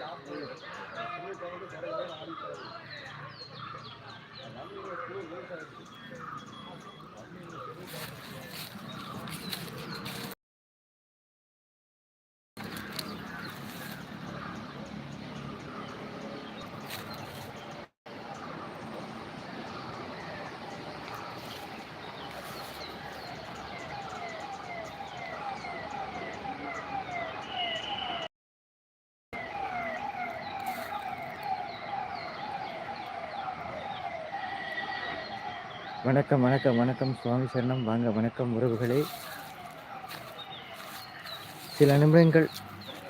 લાભ મળ્યો வணக்கம் வணக்கம் வணக்கம். சுவாமி சரணம். வாங்க வணக்கம் உறவுகளே. சில நிமிடங்கள்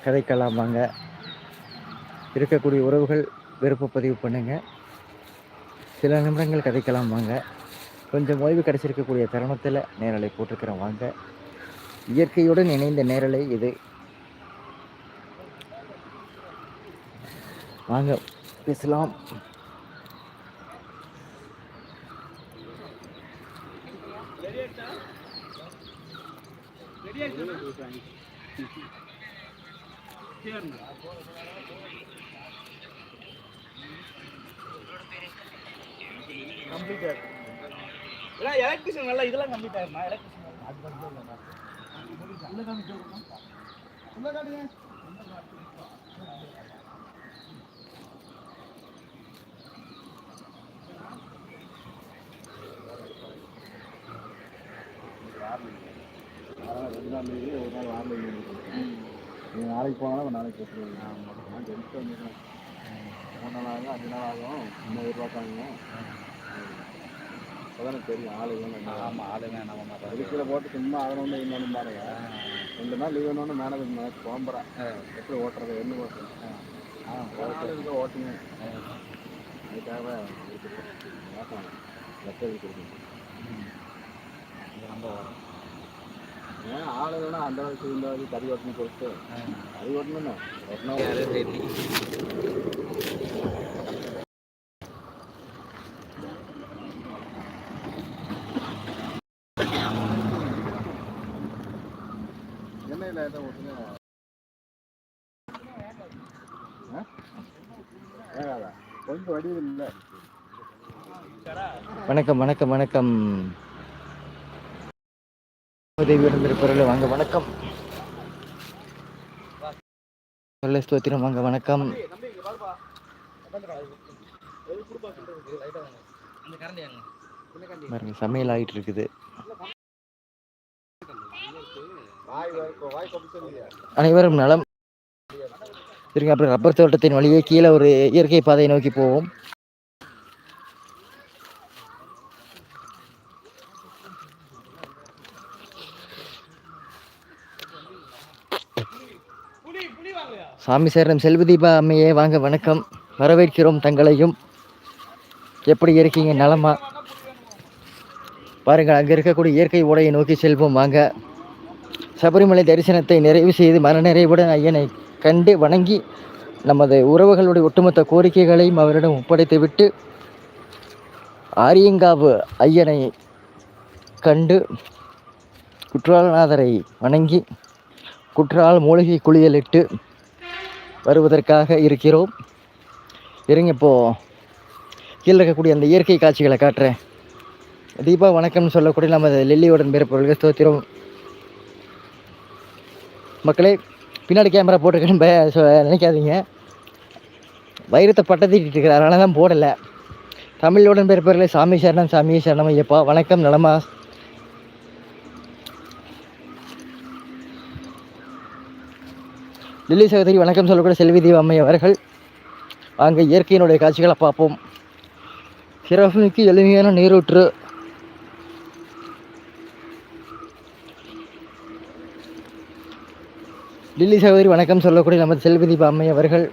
கதைக்கலாம் வாங்க. இருக்கக்கூடிய உறவுகள் விருப்ப பதிவு பண்ணுங்க. சில நிமிடங்கள் கதைக்கலாம் வாங்க. கொஞ்சம் ஓய்வு கிடைச்சிருக்கக்கூடிய தருணத்தில் நேரலை போட்டிருக்கிறோம். வாங்க. இயற்கையுடன் இணைந்த நேரலை இது. வாங்க பேசலாம். இதெல்லாம் எலக்ட்ரிஷியன் நல்லா இதெல்லாம் கம்ப்ளீட் ஆயிருமா? எலக்ட்ரிஷியன் அது உள்ள காட்டுங்க. ரெண்டாம் தேதி ஒரு நாள் ஆன்லைன் நீங்கள் நாளைக்கு போனாலும் நாளைக்கு கொடுத்துருவீங்க நான் ஜென்ஸ் வந்துடுறேன் மூணு நாள் ஆகும் அஞ்சு நாள் ஆகும். இன்னும் எதிர்பார்த்தாங்க அப்போதான் தெரியும் ஆள் வேணும் ஆமாம் ஆளுங்க நம்ம இருக்கிற போட்டு சும்மா ஒன்று இன்னொன்று பாருங்க. ரெண்டு நாள் லீவ் வேணும்னு மேனேஜர் மேட்ச் போகிறேன் எப்படி ஓட்டுறது என்ன ஓட்டுறது? ஆ. ஓட்டு இருக்க ஓட்டுங்க. அதுக்காக இருக்குது லெட்டர் கொடுக்குங்க ஏன் ஆள் வேணா அந்த வயசு இந்த வயசு கறி ஓட்டணும் சொல்லிட்டு கறி ஓட்டணும் ஓட்டணும். எண்ணெயில் ஏதோ கொஞ்சம் வடிவில் இல்லை. வணக்கம் வணக்கம் வணக்கம். உதவி இருந்திருப்பவர்கள் வாங்க வணக்கம். ஸ்தோத்திரம். வாங்க வணக்கம். பாருங்க சமையல் ஆயிட்டு இருக்குது அனைவரும் நலம். சரிங்க அப்புறம் ரப்பர் தோட்டத்தின் வழியே கீழே ஒரு இயற்கை பாதையை நோக்கி போவோம். சாமி சேரம் செல்வதீபா அம்மையே வாங்க வணக்கம். வரவேற்கிறோம் தங்களையும். எப்படி இருக்கீங்க நலமா? பாருங்கள் அங்கே இருக்கக்கூடிய இயற்கை உடையை நோக்கி செல்வோம் வாங்க. சபரிமலை தரிசனத்தை நிறைவு செய்து மனநிறைவுடன் ஐயனை கண்டு வணங்கி நமது உறவுகளுடைய ஒட்டுமொத்த கோரிக்கைகளையும் அவரிடம் ஒப்படைத்துவிட்டு ஆரியங்காவு ஐயனை கண்டு குற்றாலநாதரை வணங்கி குற்றால மூலிகை குளியலிட்டு வருவதற்காக இருக்கிறோம். இருங்க இப்போ கீழே இருக்கக்கூடிய அந்த இயற்கை காட்சிகளை காட்டுறேன். தீபா வணக்கம்னு சொல்லக்கூடிய நமது லில்லியுடன் பிறப்பவர்கள் ஸ்தோத்திரம். மக்களே பின்னாடி கேமரா போட்டிருக்கேன்னு நினைக்காதீங்க. வைரத்தை பட்டத்திட்டு இருக்கிற அதனால தான் போடலை. தமிழுடன் பிறப்பவர்களே சாமி சரணம் சாமி சரணம் ஐயப்பா. வணக்கம் நலமா? லில்லி சகோதரி வணக்கம் சொல்லக்கூடிய செல்வி தீப அம்மை அவர்கள். அங்கே இயற்கையினுடைய காட்சிகளை பார்ப்போம். சிறப்புமிக்கு எளிமையான நீரூற்று. லில்லி சகோதரி வணக்கம் சொல்லக்கூடிய நமது செல்வி தீப அம்மை அவர்கள்.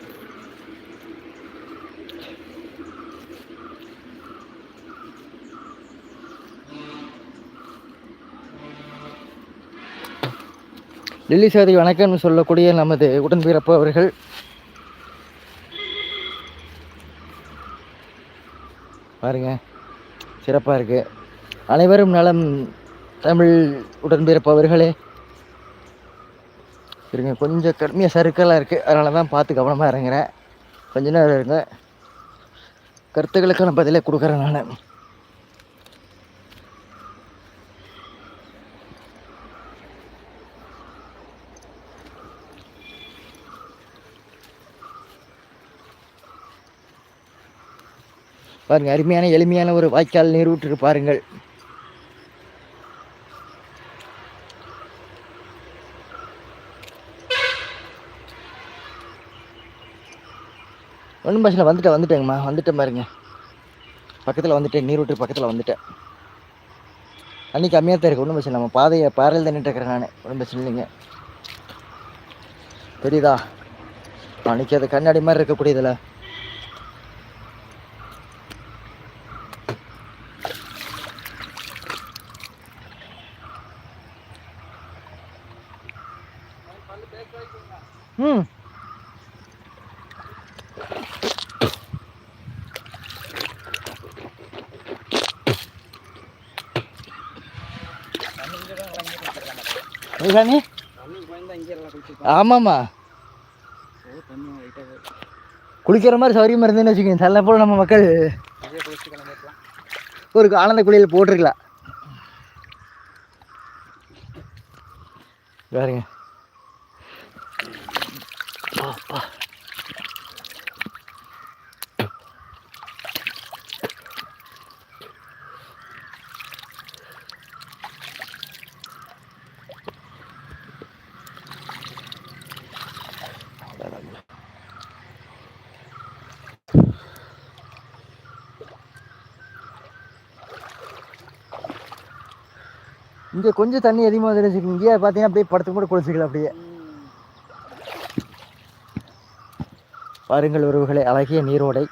டெல்லி சகோதரி வணக்கம்னு சொல்லக்கூடிய நமது உடன்பிறப்பு அவர்கள். பாருங்க சிறப்பாக இருக்கு. அனைவரும் நலம் தமிழ் உடன்பிறப்பு அவர்களே. இருங்க கொஞ்சம் கடுமையாக சறுக்கலாக இருக்குது அதனால தான் பார்த்து கவனமாக இறங்குறேன். கொஞ்ச நேரம் இருங்க. கருத்துக்களுக்கான பதிலை கொடுக்குறேன் நான். பாருங்கள் அருமையான எளிமையான ஒரு வாய்க்கால் நீரூற்றுக்கு பாருங்கள். ஒன்றும் பிரச்சனை வந்துட்டேன் வந்துட்டேங்கம்மா. வந்துட்டேன் பாருங்க. பக்கத்தில் வந்துட்டேன் நீரூற்று பக்கத்தில் வந்துட்டேன். தண்ணி கம்மியாக தான் இருக்குது ஒன்றும் பிரச்சனை நம்ம பாதையை பாறையில் தண்ணிட்டு இருக்கிறேன் நான். ஒன்றும் பிரச்சனை இல்லைங்க. தெரியுதா? அன்றைக்கி அது கண்ணாடி மாதிரி இருக்கக்கூடியதில்லை இதுதானே ஆமாம்மா. குளிக்கிற மாதிரி சௌரியமாக இருந்ததுன்னு வச்சுக்கோங்க சில போல் நம்ம மக்கள். ஒரு ஆனந்த குளியல் போட்டிருக்கலாம். பாருங்க. இங்கே கொஞ்சம் தண்ணி அதிகமாக தெரிஞ்சுக்கோங்க இங்கே பார்த்தீங்கன்னா அப்படியே படத்து கூட குளிச்சுக்கலாம் அப்படியே. பாருங்கள் உறவுகளை அழகிய நீரோடை.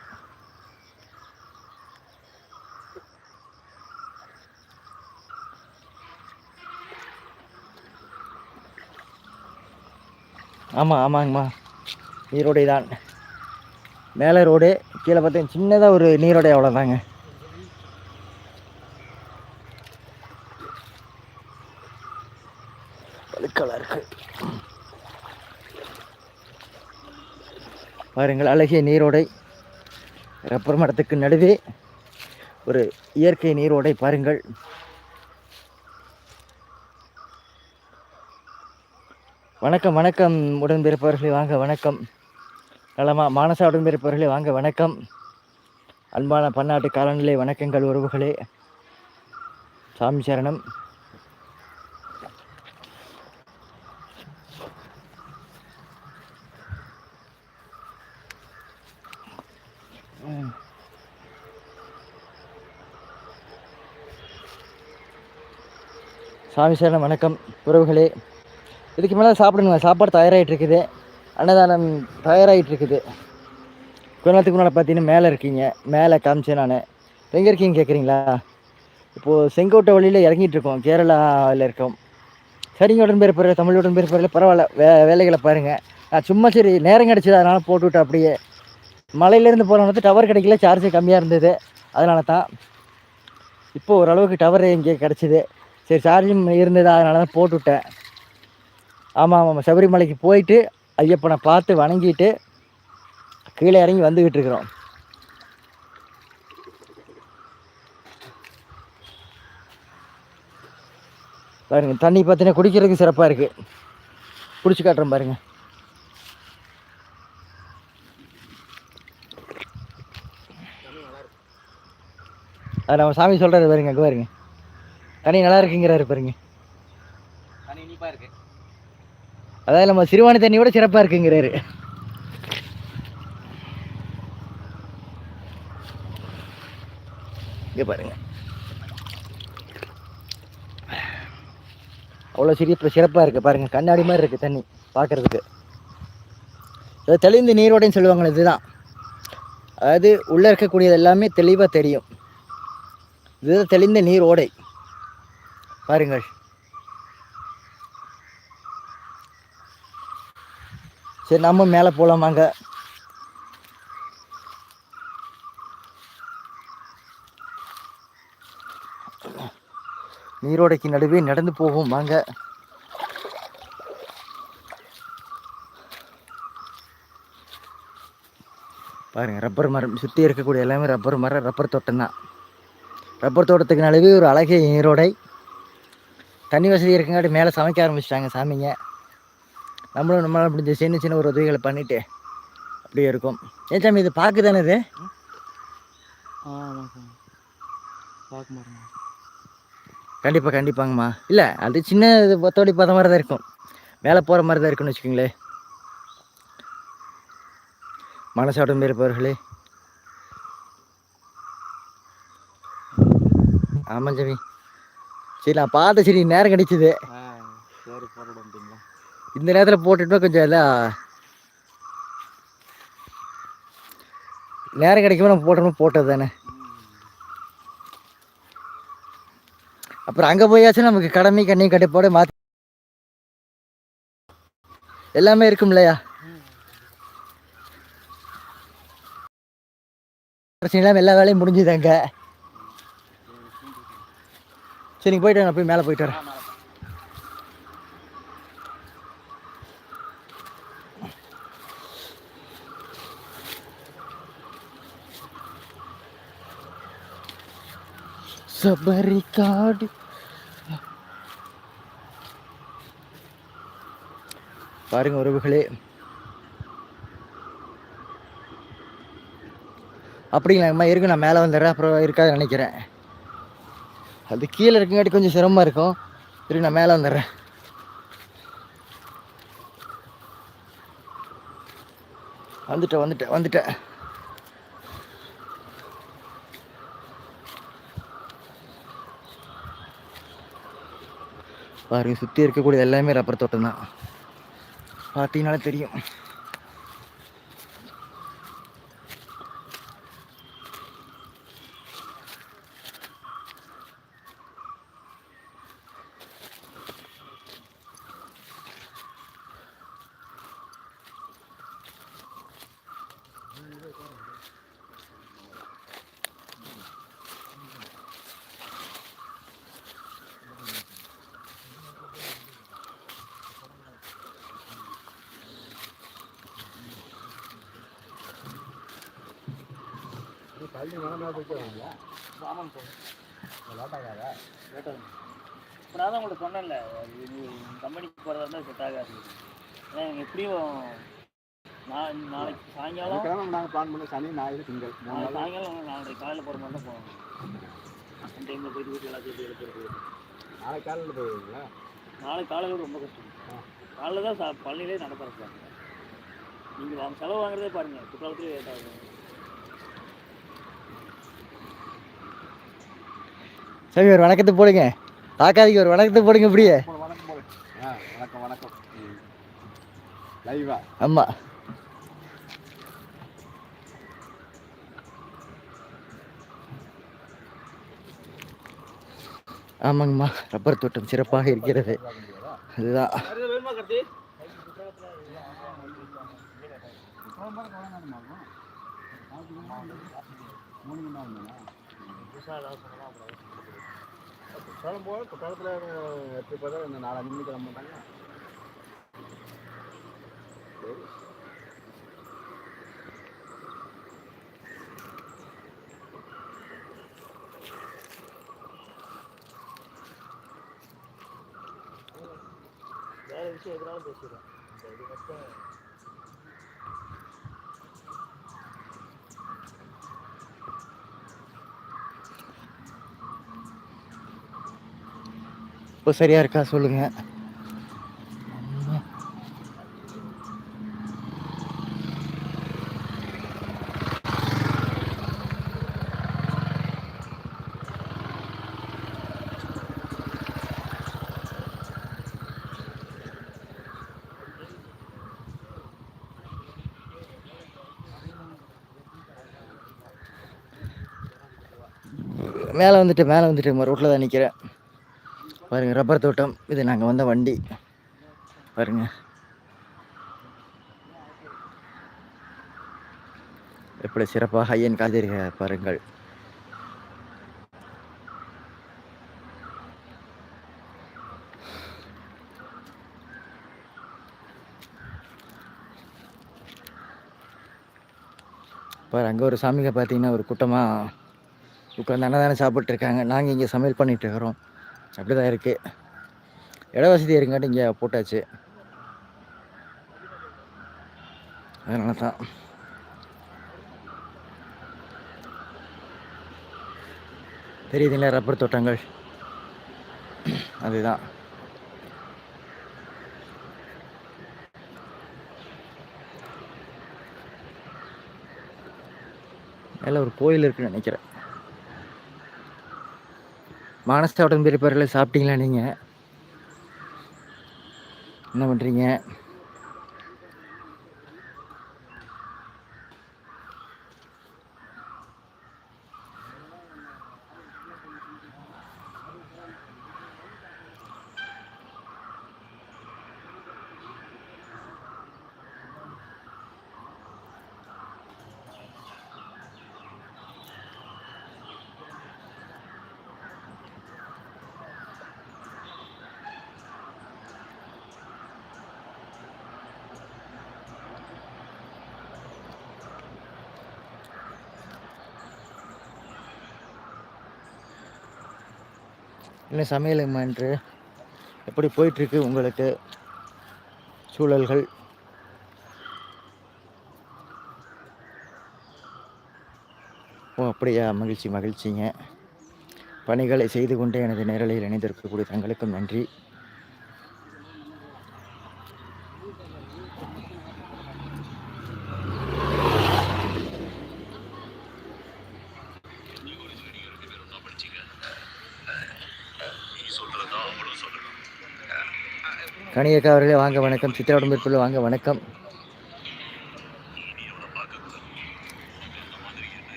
ஆமாம் ஆமாங்கம்மா. நீரோடை தான் மேலே ரோடு கீழே பார்த்தீங்கன்னா சின்னதாக ஒரு நீரோடை அவ்வளோதாங்க பாருங்கள் அழகிய நீரோடை. ரப்பர் மரத்துக்கு நடுவே ஒரு இயற்கை நீரோடை பாருங்கள். வணக்கம் வணக்கம் உடன்பிறப்பவர்களே வாங்க வணக்கம். நலமா மானசா உடன்பிறப்பவர்களே வாங்க வணக்கம். அன்பான பன்னாட்டு காலநிலை வணக்கங்கள் உறவுகளே. சாமி சரணம். சாமி சரணம் வணக்கம். உறவுகளே இதுக்கு மேலே சாப்பிடுங்க சாப்பாடு தயாராகிட்டு இருக்குது அன்னதானம் தயாராகிட்டு இருக்குது கொஞ்ச நேரத்துக்கு முன்னால் பார்த்தீங்கன்னா மேலே இருக்கீங்க. மேலே காமிச்சேன் நான். எங்கே இருக்கீங்க கேட்குறீங்களா இப்போது செங்கோட்டை வழியில் இறங்கிட்டு இருக்கோம். கேரளாவில் இருக்கோம். சரிங்க உடன்பேர் தமிழ் உடன்பேர் பரவாயில்ல. வே வேலைகளை பாருங்கள் நான் சும்மா சரி நேரம் கிடச்சிது அதனால் போட்டு அப்படியே. மலையிலேருந்து போகிறவங்க டவர் கிடைக்கல சார்ஜ் கம்மியாக இருந்தது. அதனால தான் இப்போ ஓரளவுக்கு டவர் இங்கே கிடச்சிது. சரி சார்ஜும் இருந்தது? அதனால தான் போட்டுவிட்டேன். ஆமாம் ஆமாம் ஆமாம் சபரிமலைக்கு போயிட்டு ஐயப்பனை பார்த்து வணங்கிட்டு கீழே இறங்கி வந்துக்கிட்டு இருக்கிறோம். பாருங்க தண்ணி பார்த்தீங்கன்னா குடிக்கிறதுக்கு சிறப்பாக இருக்குது குடிச்சு காட்டுறேன் பாருங்க. அது நம்ம சாமி சொல்கிறது பாருங்க அங்கே பாருங்க. தண்ணி நல்லா இருக்குங்கிறாரு பாருங்க. அதாவது நம்ம சிறுவாணி தண்ணியோட சிறப்பாக இருக்குங்கிறாரு. இங்கே பாருங்க. அவ்வளோ சிறிய சிறப்பாக இருக்குது பாருங்க. கண்ணாடி மாதிரி இருக்குது தண்ணி பார்க்குறதுக்கு அது தெளிந்த நீரோடைன்னு சொல்லுவாங்களே இதுதான். அதாவது உள்ளே இருக்கக்கூடியது எல்லாமே தெளிவாக தெரியும். இதுதான் தெளிந்த நீர் ஓடை பாருங்கள். சரி நம்ம மேலே போகலாமாங்க நீரோடைக்கு நடுவே நடந்து போகும் வாங்க. பாருங்கள் ரப்பர் மரம் சுற்றி இருக்கக்கூடிய எல்லாமே ரப்பர் மரம் ரப்பர் தோட்டம் தான். ரப்பர் தோட்டத்துக்கு நடுவே ஒரு அழகிய நீரோடை. தண்ணி வசதி இருக்குங்காட்டி மேலே சமைக்க ஆரம்பிச்சிட்டாங்க சாமிங்க. நம்மளும் நம்மளால் முடிஞ்ச சின்ன சின்ன ஒரு உதவிகளை பண்ணிட்டு அப்படியே இருக்கும். ஏன் சாமி இது பார்க்கு தானே இது? பார்க்க மாட்டேன் கண்டிப்பாக கண்டிப்பாங்கம்மா. இல்லை அது சின்ன இது ஒத்தோடி பார்த்த மாதிரி தான் இருக்கும். மேலே போகிற மாதிரி தான் இருக்குன்னு வச்சுக்கோங்களேன் மனசாட்டம் இருப்பவர்களே ஆமாம் சாமி. சரி நான் பார்த்த சரி நேரம் கிடைச்சிது. இந்த நேரத்தில் போட்டுட்டோம் கொஞ்சம் எல்லாம் நேரம் கிடைக்குமோ நம்ம போட்டோம்னா போட்டது தானே. அப்புறம் அங்கே போயாச்சும் நமக்கு கடமை கண்ணி கட்டுப்பாடு மாற்றி எல்லாமே இருக்கும் இல்லையா பிரச்சனை இல்லாமல் எல்லா வேலையும் முடிஞ்சுது அங்கே. சரி நீங்கள் போயிட்டு நான் போய் மேலே போயிட்டு வரேன். சபரி காடு. பாருங்க உறவுகளே. அப்படிங்களாம்மா இருக்கு நான் மேலே வந்துடுறேன் அப்புறம் இருக்காது நினைக்கிறேன். அது கீழே இருக்குங்காட்டி கொஞ்சம் சிரமமாக இருக்கும். இருக்கு நான் மேலே வந்துடுறேன். வந்துட்டேன் வந்துட்டேன் வந்துட்டேன். பாருங்க சுற்றி இருக்கக்கூடிய எல்லாமே ரப்பர் தோட்டம் தான். பார்த்தீங்கனாலே தெரியும். மன நேரத்துக்கு வருவாங்களா ஆமாங்க சார். லேட்டாக இப்போ நான் தான் உங்கள்கிட்ட சொன்னேன்ல இது கம்பெனிக்கு போகிறதா இருந்தால் செட் ஆகாது. ஏன்னா எனக்கு எப்படியும் நான் நாளைக்கு சாயங்காலம் நாங்கள் பிளான் பண்ண சனி ஞாயிறு திங்கள். சாயங்காலம் நாளைக்கு காலையில் போகிற மாதிரி தான் போகணும் அந்த டைமில் போயிட்டு வீட்டில் எல்லாத்தையும் போய் நாளைக்கு காலையில் போயிருவீங்களா? நாளைக்கு காலையில் ரொம்ப கஷ்டம். காலையில் தான் சா பள்ளியிலே நடப்பறப்ப நீங்கள் வாங்க செலவு வாங்குறதே பாருங்கள் குற்றாலத்துலேயே லேட் ஆகும் சாமி ஒரு வணக்கத்தை போடுங்க. தாக்காதிக்கு ஒரு வணக்கத்தை போடுங்க இப்படியே. வணக்கம் வணக்கம் லைவா ஆமாம் ஆமாங்கம்மா ரப்பர் தோட்டம் சிறப்பாக இருக்கிறது. அதுதான். மூணு மணி நேரம் புதுசாக ஏதாவது சொன்னா அப்புறம் குற்றாலம் போக குற்றாலத்தில் எப்படி பார்த்தா இந்த நாலு அஞ்சு மணிக்கு கிளம்ப மாட்டாங்க சரி வேறு விஷயம் எதுனாலும் பேசிடுறேன் இந்த இது மட்டும் இப்போ சரியாக இருக்கா சொல்லுங்கள் மேலே வந்துட்டு மேலே வந்துட்டு ரோட்டில் தான் நிற்கிறேன். பாருங்கள் ரப்பர் தோட்டம். இது நாங்கள் வந்த வண்டி. பாருங்கள் எப்படி சிறப்பாக ஐயன் காதிரிக பாருங்கள். பாரு அங்கே ஒரு சாமிங்க பார்த்தீங்கன்னா ஒரு கூட்டமாக உட்காந்து அன்னதானம் சாப்பிட்ருக்காங்க நாங்கள் இங்கே சமையல் பண்ணிகிட்டு இருக்கிறோம். அப்படி தான் இருக்குது இட வசதி இருங்காட்டி இங்கே போட்டாச்சு. அதனால தான் தெரியுதுங்களா ரப்பர் தோட்டங்கள். அதுதான். மேலே ஒரு கோயில் இருக்குன்னு நினைக்கிறேன். மானச உடம்பு பேரில் சாப்பிட்டீங்களா நீங்கள் என்ன பண்ணுறீங்க என்ன சமையல் என்று எப்படி போயிட்டுருக்கு உங்களுக்கு சூழல்கள்? ஓ அப்படியா? மகிழ்ச்சி மகிழ்ச்சிங்க. பணிகளை செய்து கொண்டே எனது நேரலையில் இணைந்திருக்கக்கூடிய தங்களுக்கும் நன்றி. கணியக்கா அவர்களே வாங்க வணக்கம். சித்திரவடம்பிற்குள்ள வாங்க வணக்கம்.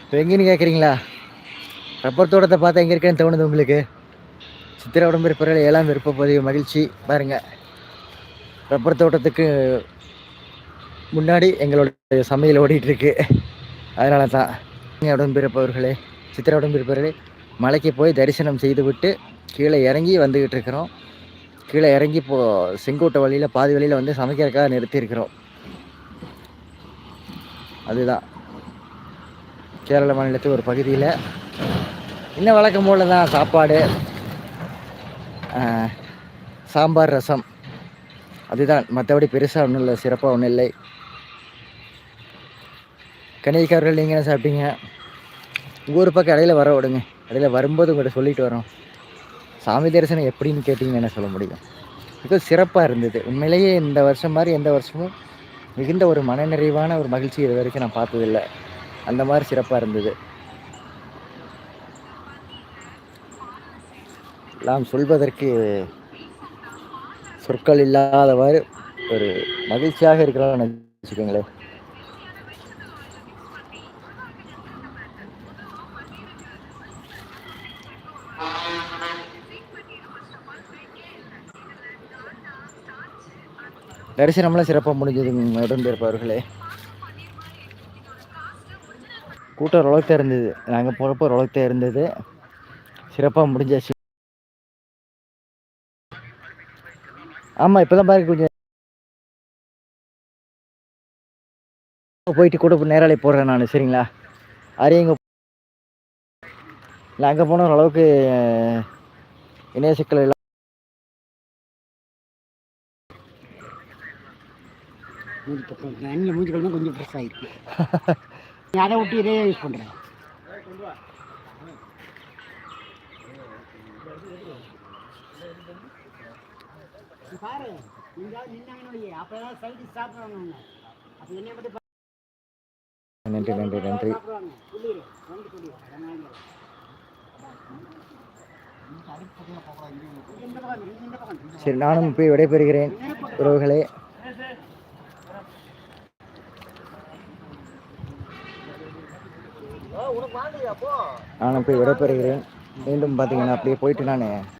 இப்போ எங்கேன்னு கேட்குறீங்களா ரப்பர் தோட்டத்தை பார்த்தா எங்கே இருக்கேன்னு தோணுது உங்களுக்கு. சித்திரை உடம்பிருப்பவர்கள் ஏழாம் விருப்ப பதிவு. மகிழ்ச்சி. பாருங்கள் ரப்பர் தோட்டத்துக்கு முன்னாடி எங்களுடைய சமையல் ஓடிட்டுருக்கு. அதனால தான் உடம்பிருப்பவர்களே சித்திரை உடம்பிருப்பவர்களே மலைக்கு போய் தரிசனம் செய்துவிட்டு கீழே இறங்கி வந்துக்கிட்டு இருக்கிறோம். கீழே இறங்கி இப்போ செங்கோட்டை வழியில் பாதி வழியில் வந்து சமைக்கிறதுக்காக நிறுத்தியிருக்கிறோம். அதுதான். கேரள மாநிலத்து ஒரு பகுதியில். இன்னும் வழக்கம் போல் தான் சாப்பாடு. சாம்பார் ரசம். அதுதான். மற்றபடி பெருசாக ஒன்றும் இல்லை. சிறப்பாக ஒன்றும் இல்லை. கணிகாரர்கள் நீங்கள் என்ன சாப்பிட்டீங்க? உங்கள் ஊர் பக்கம் இடையில வர விடுங்க. இடையில வரும்போது உங்கள்கிட்ட சொல்லிட்டு வரோம். சாமி தரிசனம் எப்படின்னு கேட்டிங்கன்னு என்ன சொல்ல முடியும்? மிக சிறப்பாக இருந்தது. உண்மையிலேயே இந்த வருஷம் மாதிரி எந்த வருஷமும் மிகுந்த ஒரு மனநிறைவான ஒரு மகிழ்ச்சி இது வரைக்கும் நான் பார்த்ததில்லை. அந்த மாதிரி சிறப்பாக இருந்தது. நாம் சொல்வதற்கு சொற்கள் இல்லாதவாறு ஒரு மகிழ்ச்சியாக இருக்கிறோம்னு வச்சுக்கோங்களேன். தரிசனம்லாம் சிறப்பாக முடிஞ்சது உடன்பிறப்பவர்களே கூட்டம் ஓரளவுக்கு தான் இருந்தது. நாங்கள் போகிறப்போ ஓரளவுக்கு இருந்தது. சிறப்பாக முடிஞ்சாச்சு. ஆமாம் இப்போ தான் பாருங்க கொஞ்சம் போயிட்டு கூட நேராலே போடுறேன் நான் சரிங்களா? அரியங்க இல்லை அங்கே போன ஓரளவுக்கு இணைய சிக்கல் மூஞ்சி பக்கம் அண்ணில் மூஞ்சி கழுவி கொஞ்சம் ஃப்ரெஷ் ஆகிருக்கு நீ அதை விட்டு இதே யூஸ் பண்ணுறேன் பாரு நின்னாங்கன்னு அப்போ ஏதாவது சைடு சாப்பிடுவாங்க அப்போ மட்டும் நன்றி நன்றி நன்றி சரி நானும் போய் விடைபெறுகிறேன். உறவுகளே. நானும் போய் விடைபெறுகிறேன். மீண்டும் பார்த்தீங்கன்னா அப்படியே போயிட்டு நான்.